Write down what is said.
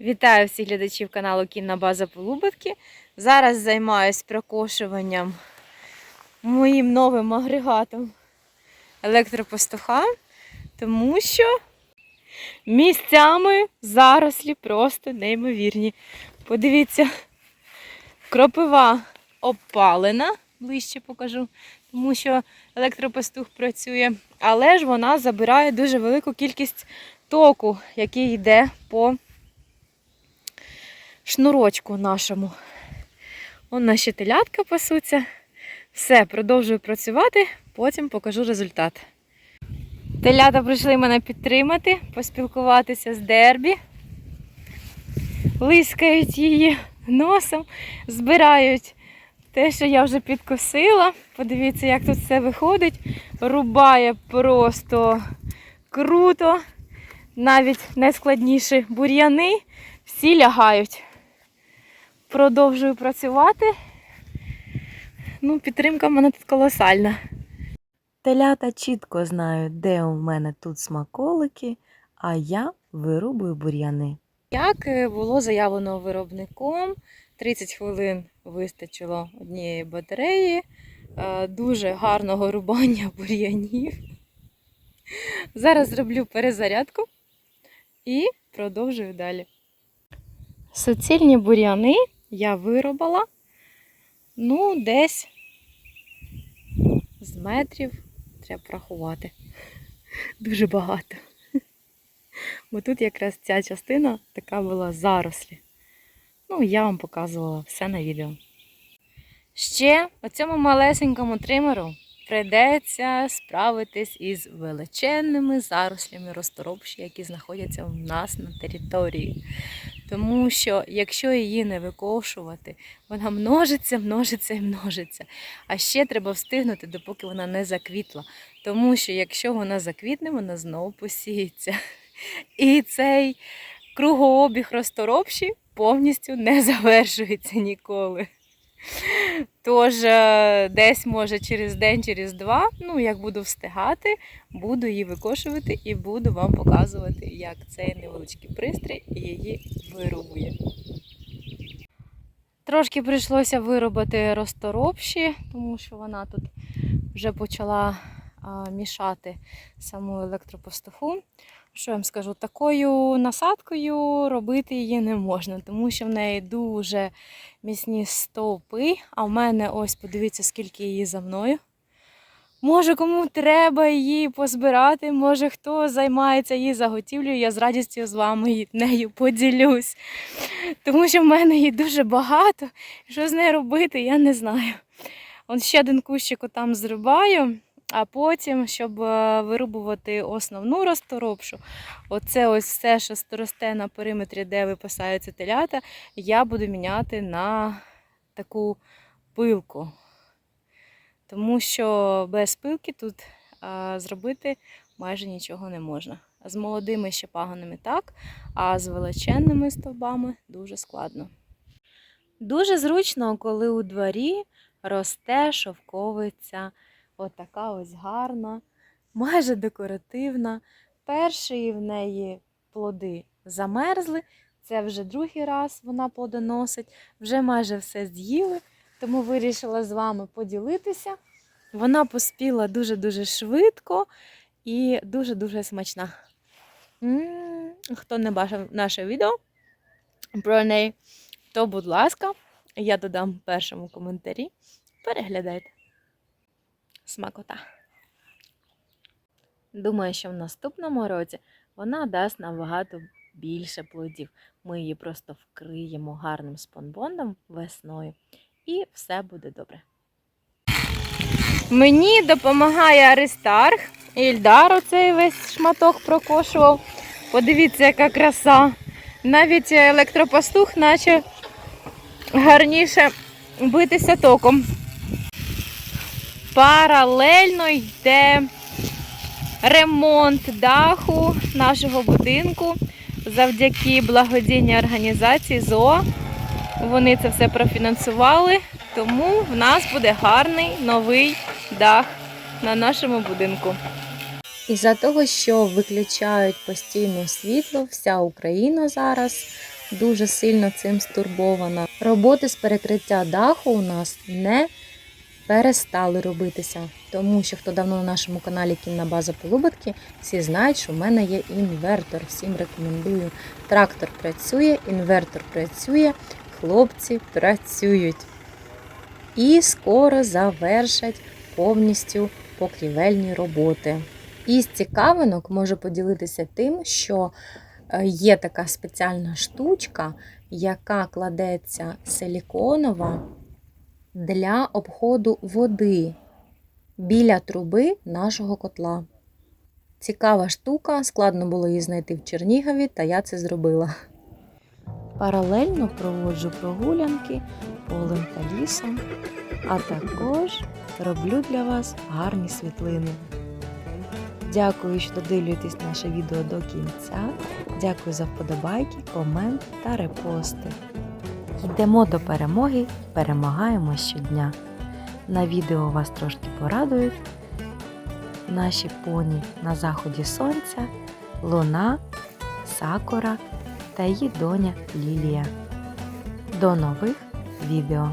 Вітаю всіх глядачів каналу Кінна База Полубатки. Зараз займаюсь прокошуванням моїм новим агрегатом електропастуха, тому що місцями зарослі просто неймовірні. Подивіться, кропива опалена, ближче покажу, тому що електропастух працює, але ж вона забирає дуже велику кількість току, який йде по шнурочку нашому. Он наші телятка пасуться. Все, продовжую працювати, потім покажу результат. Телята прийшли мене підтримати, поспілкуватися з дербі. Лискають її носом, збирають те, що я вже підкосила. Подивіться, як тут все виходить. Рубає просто круто. Навіть найскладніші бур'яни всі лягають. Продовжую працювати. Ну, підтримка в мене тут колосальна. Телята чітко знають, де у мене тут смаколики, а я вирубую бур'яни. Як е, було заявлено виробником, 30 хвилин вистачило однієї батареї, е, дуже гарного рубання бур'янів. Зараз зроблю перезарядку і продовжую далі. Суцільні бур'яни я виробила, ну, десь з метрів треба врахувати. Дуже багато. Бо тут якраз ця частина така була зарослі. Ну, я вам показувала все на відео. Ще оцьому малесенькому тримеру прийдеться справитись із величенними зарослями розторопші, які знаходяться у нас на території. Тому що якщо її не викошувати, вона множиться, множиться і множиться. А ще треба встигнути, допоки вона не заквітла. Тому що якщо вона заквітне, вона знову посіється. І цей кругообіг розторопші повністю не завершується ніколи. Тож, е, десь, може, через день, через два, ну, як буду встигати, буду її викошувати і буду вам показувати, як цей невеличкий пристрій її вирубує. Трошки прийшлося виробити розторопші, тому що вона тут вже почала мішати саму електропастуху. Що я вам скажу, такою насадкою робити її не можна, тому що в неї дуже міцні стовпи. А в мене ось подивіться, скільки її за мною. Може, кому треба її позбирати, може хто займається її заготівлею, я з радістю з вами нею поділюсь. Тому що в мене її дуже багато. Що з нею робити, я не знаю. От ще один кущик там зрубаю. А потім, щоб е, вирубувати основну розторопшу, оце ось все, що росте на периметрі, де випасаються телята, я буду міняти на таку пилку. Тому що без пилки тут зробити майже нічого не можна. З молодими ще паганами так, а з величенними стовбами дуже складно. Дуже зручно, коли у дворі росте шовковиця. Отака ось гарна, майже декоративна. Перші в неї плоди замерзли. Це вже другий раз вона плодоносить, вже майже все з'їли, тому вирішила з вами поділитися. Вона поспіла дуже-дуже швидко і дуже-дуже смачна. М, Хто не бачив наше відео про неї, то, будь ласка, я додам першому коментарі. Переглядайте смакота. Думаю, що в наступному році вона дасть набагато більше плодів. Ми її просто вкриємо гарним спонбондом весною, і все буде добре. Мені допомагає Аристарх. Ільдар оцей весь шматок прокошував. Подивіться, яка краса. Навіть електропастух наче гарніше битися током паралельно йде ремонт даху нашого будинку завдяки благодійній організації ЗОО. Вони це все профінансували, тому в нас буде гарний новий дах на нашому будинку. Із-за того, що виключають постійно світло, вся Україна зараз дуже сильно цим стурбована. Роботи з перекриття даху у нас не перестали робитися, тому що хто давно на нашому каналі Кінна база Полуботки, всі знають, що в мене є інвертор. Всім рекомендую. Трактор працює, інвертор працює, хлопці працюють. І скоро завершать повністю покрівельні роботи. Із цікавинок можу поділитися тим, що е, є така спеціальна штучка, яка кладеться силіконова для обходу води біля труби нашого котла. Цікава штука, складно було її знайти в Чернігові, та я це зробила. Паралельно проводжу прогулянки полем та лісом, а також роблю для вас гарні світлини. Дякую, що додивлюєтесь наше відео до кінця. Дякую за вподобайки, комент та репости. Йдемо до перемоги, перемагаємо щодня. На відео вас трошки порадують наші поні на заході сонця, луна, сакура та її доня Лілія. До нових відео!